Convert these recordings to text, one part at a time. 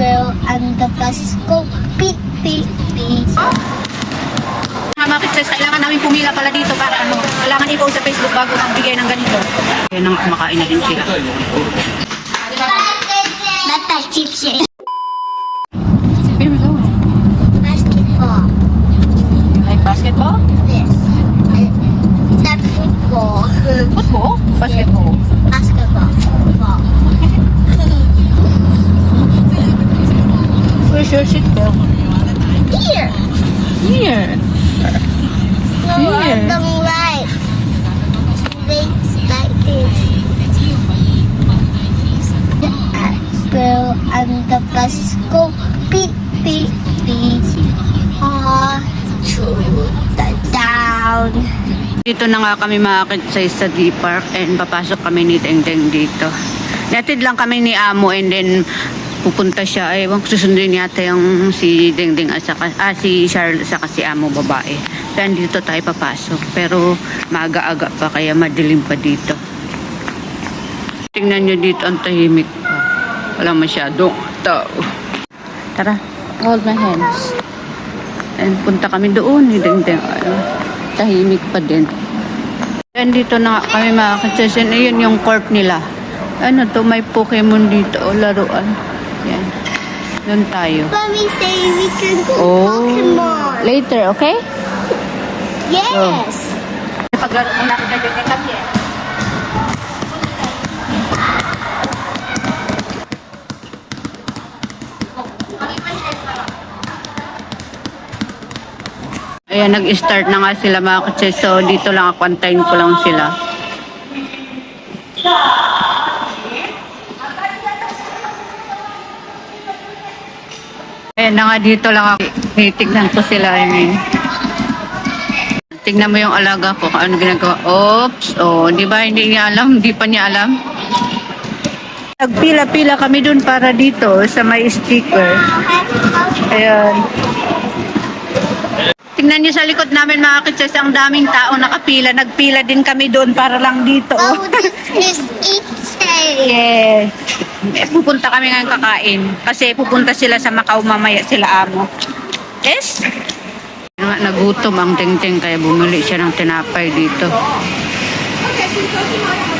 April and the Pasko. Beep, beep, beep. Mga mga kids, kailangan namin pumila pala dito para ano, kailangan i-post sa Facebook bago magbigay ng ganito. Yan ang kumakain na din sila. Where's your seat belt? Here. Here. No, I don't like. They like this. April and the Pasko. Beep, beep, beep. Ah, the down. Dito na nga kami makakit sa sa D Park and papasok kami ni Deng dito. Natid lang kami ni Amo and then pupunta siya. Ewan ko susunduin yata yung si Deng at saka, ah, si Charles saka si Amo babae. Kaya dito tayo papasok. Pero maaga-aga pa kaya madilim pa dito. Tingnan nyo dito ang tahimik pa. Wala masyadong tao. Tara, hold my hands. And punta kami doon ni Deng. Ano, tahimik pa din. And dito na kami mga kachasin. Ayun yung court nila. Ano to, may Pokemon dito. O, laruan. Yan. Doon tayo. Mommy say we can go Oh. Pokemon. Later, okay? Yes. Paglaro muna kita dyan kami eh. Ayan, nag-start na nga sila mga kutse. So, dito lang ako, antayin ko lang sila. Ayan na nga, dito lang ako. Titignan ko sila. I mean. Tingnan mo yung alaga ko ano ginagawa. Oops. Oh, di ba hindi niya alam? Hindi pa niya alam. Nagpila-pila kami dun para dito sa may sticker. Ayan. Tingnan niyo sa likod namin mga kitses, ang daming tao nakapila. Nagpila din kami doon para lang dito. Oh, this is. Yes. Eh, pupunta kami ngayon kakain. Kasi pupunta sila sa Macau mamaya sila amo. Yes? Nga, Nagutom ang tingting kaya bumili siya ng tinapay dito.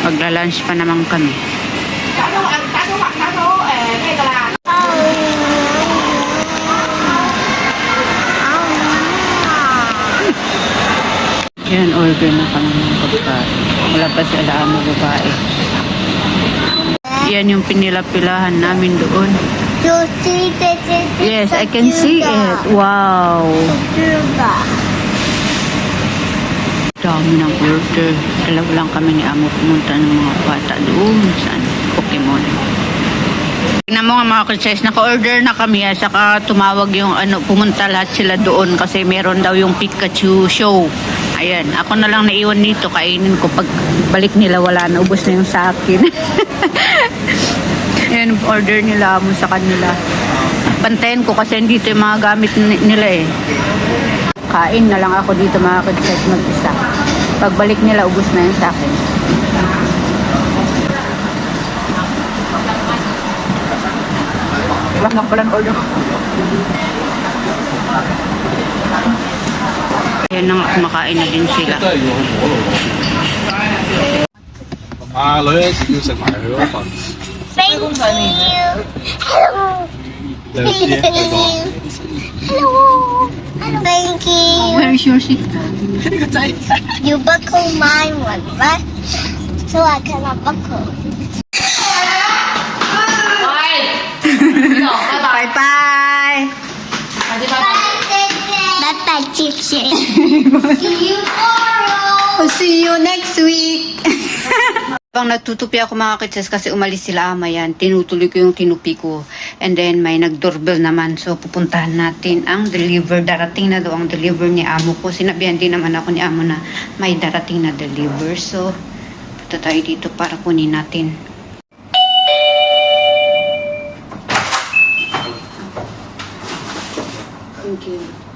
Magla-lunch pa naman kami. Yan, order na kami ng pagkain. Wala pa si Alaama babae. Yan yung pinilapilahan namin doon. Yes, I can see it. Wow. Dami ng order. Dalawa lang kami ni Amo pumunta ng mga bata doon sa ano, Pokemon. Tingnan mo nga mga krisis, naka-order na kami at saka tumawag yung ano, pumunta lahat sila doon kasi meron daw yung Pikachu show. Ayan, ako na lang naiwan dito, kainin ko. Pag balik nila, wala na, ubos na yung sa akin. Ayan, order nila mo sa kanila. Bantayan ko kasi dito yung mga gamit ni- nila eh. Kain na lang ako dito mga kids mag-isa. Pagbalik nila, ubos na yun sa akin. Wala na pala order ko. Yan na nga, na din sila. Pamalo eh, sige sa Mario Pons. Thank you. Hello. Hello. Hello. Thank you. Where is your seatbelt? you buckle mine one, right? So I can buckle. See you tomorrow. See you next week. Habang nagtutupi ako mga kitsas kasi umalis sila ama yan, tinutuloy ko yung tinupi ko. And then may nag-doorbell naman. So pupuntahan natin ang deliver. Darating na daw ang deliver ni amo ko. Sinabihan din naman ako ni amo na may darating na deliver. So punta tayo dito para kunin natin. Thank you.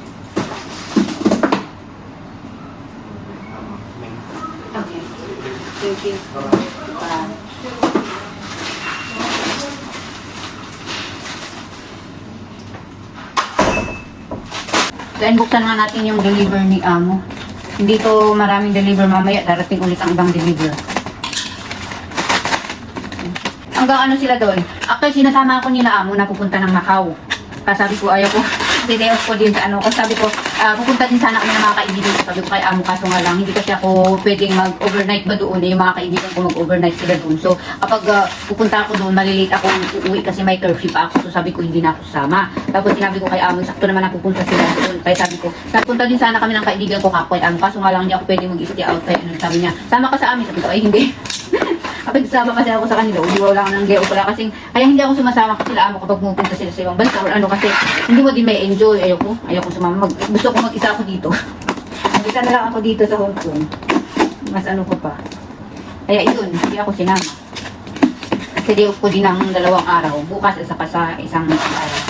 cake pa. Then, buksan nga natin yung deliver ni Amo. Hindi to maraming deliver mamaya. Darating ulit ang ibang deliver. Hanggang ano sila doon? Actually, sinasama ako nila Amo na pupunta ng Macau. Kasabi ko, ayaw ko. Off ko din sa ano. Kasi sabi ko, ah, pupunta din sana kami ng mga kaibigan. Sabi ko kay Amo, kaso nga lang, hindi kasi ako pwedeng mag-overnight ba doon. Eh, yung mga kaibigan ko mag-overnight sila doon. So, kapag ah, pupunta ako doon, malilate ako uuwi kasi may curfew pa ako. So, sabi ko, hindi na ako sama. Tapos, sinabi ko kay Amo, sakto naman na pupunta sila doon. Kaya sabi ko, pupunta din sana kami ng kaibigan ko kakoy Amo. Kaso nga lang, hindi ako pwedeng mag-stay out. Kaya ano, sabi niya, sama ka sa amin. Sabi ko, ay hindi. Kapag sama kasi ako sa kanila, hindi wala ng geo pala kasi kaya hindi ako sumasama kasi sila amo kapag pumupunta sila sa ibang bansa or ano kasi hindi mo din may enjoy. Ayoko, ayoko sumama. Mag, gusto ko mag-isa ako dito. Mag-isa na lang ako dito sa Hong Kong. Mas ano ko pa. Kaya yun, hindi ako sinama. Kasi di ko din ng dalawang araw. Bukas at saka sa isang araw.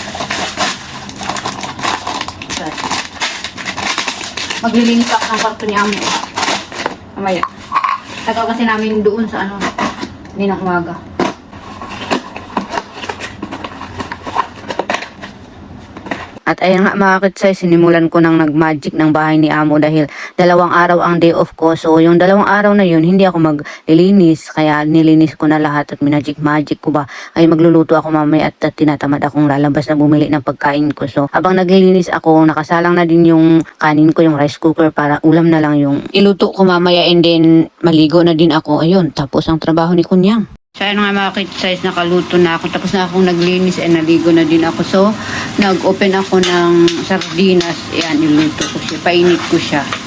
Maglilinis ako ng kwarto ni Amo. Mamaya. Tagaw kasi namin doon sa ano, ninang umaga. At ayun nga mga kitsay, sinimulan ko nang nag-magic ng bahay ni Amo dahil dalawang araw ang day off ko. So yung dalawang araw na yun, hindi ako maglilinis. Kaya nilinis ko na lahat at minagic-magic ko ba. Ay magluluto ako mamaya at, at tinatamad akong lalabas na bumili ng pagkain ko. So habang naglilinis ako, nakasalang na din yung kanin ko, yung rice cooker para ulam na lang yung iluto ko mamaya and then maligo na din ako. Ayun, tapos ang trabaho ni Kunyang. So, ayun nga mga size nakaluto na ako. Tapos na akong naglinis and naligo na din ako. So, nag-open ako ng sardinas. Ayan, niluto ko siya. Painit ko siya.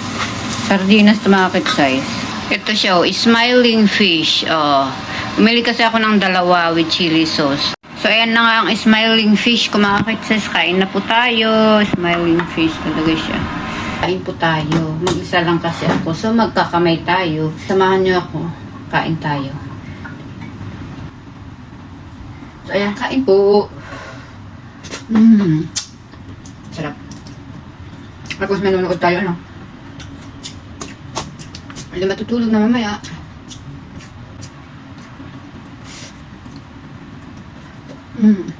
Sardinas mga size. Ito siya, oh, smiling fish. Oh. Umili kasi ako ng dalawa with chili sauce. So, ayan na nga ang smiling fish mga size. Kain na po tayo. Smiling fish talaga siya. Kain po tayo. Mag-isa lang kasi ako. So, magkakamay tayo. Samahan niyo ako. Kain tayo. So, ayan, kain po. Mmm. Sarap. Tapos manonood tayo, ano? Hindi matutulog na mamaya. Mmm.